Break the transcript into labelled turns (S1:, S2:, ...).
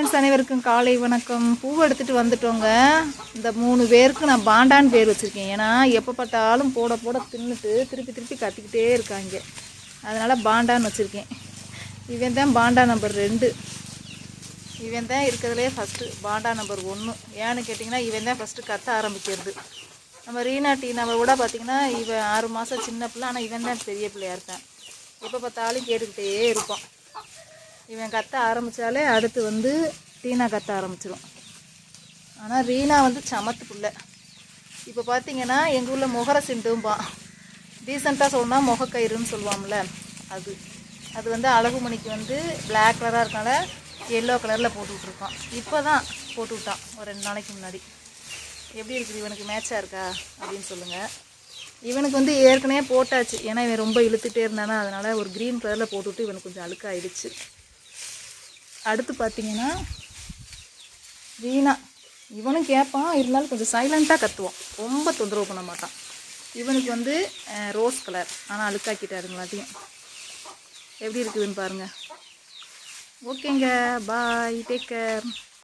S1: Friends அனைவருக்கும் காலை வணக்கம். பூ எடுத்துகிட்டு வந்துட்டோங்க. இந்த மூணு பேருக்கு நான் பாண்டான்னு பேர் வச்சுருக்கேன். ஏன்னா எப்போ பார்த்தாலும் போட போட தின்னுட்டு திருப்பி திருப்பி கத்திக்கிட்டே இருக்காங்க. அதனால் பாண்டான்னு வச்சுருக்கேன். இவன் தான் பாண்டா நம்பர் ரெண்டு. இவன் தான் இருக்கிறதுலே ஃபஸ்ட்டு பாண்டா நம்பர் ஒன்று ஏன்னு கேட்டிங்கன்னா இவன் தான் ஃபஸ்ட்டு கத்த ஆரம்பிக்கிறது. நம்ம ரீனா டீனாவை கூட பார்த்திங்கன்னா இவன் ஆறு மாதம் சின்ன பிள்ளை. ஆனால் இவன் தான் பெரிய பிள்ளையாக இருக்கான். எப்போ பார்த்தாலும் கேட்டுக்கிட்டே இருப்பான். இவன் கத்த ஆரம்பித்தாலே அடுத்து வந்து டீனா கத்த ஆரம்பிச்சிடும் ஆனால் ரீனா வந்து சமத்து பிள்ளை இப்போ பார்த்தீங்கன்னா எங்கள் ஊரில் முகர சிண்டும்பா. டீசெண்டாக சொன்னால் முகக்கயிறுன்னு சொல்லுவாம்ல அது. அது வந்து அழகுமணிக்கு வந்து பிளாக் கலராக இருக்கனால எல்லோ கலரில் போட்டு விட்ருக்கான் இப்போ தான் போட்டு விட்டான் ஒரு ரெண்டு நாளைக்கு முன்னாடி. எப்படி இருக்குது இவனுக்கு மேட்சாக இருக்கா அப்படின்னு சொல்லுங்கள் இவனுக்கு வந்து ஏற்கனவே போட்டாச்சு. ஏன்னா இவன் ரொம்ப இழுத்துட்டே இருந்தானா அதனால் ஒரு க்ரீன் கலரில் போட்டுவிட்டு இவனுக்கு கொஞ்சம் அழுக்காயிடுச்சு. அடுத்து பார்த்தீங்கன்னா வீணா இவனும் கேட்பான் இருந்தாலும் கொஞ்சம் சைலண்ட்டாக கத்துவான். ரொம்ப தொந்தரவு பண்ண மாட்டான். இவனுக்கு வந்து ரோஸ் கலர் ஆனால் அழுக்காக்கிட்டாருங்களாட்டியும் எப்படி இருக்குதுன்னு பாருங்கள் ஓகேங்க பாய் டேக் கேர்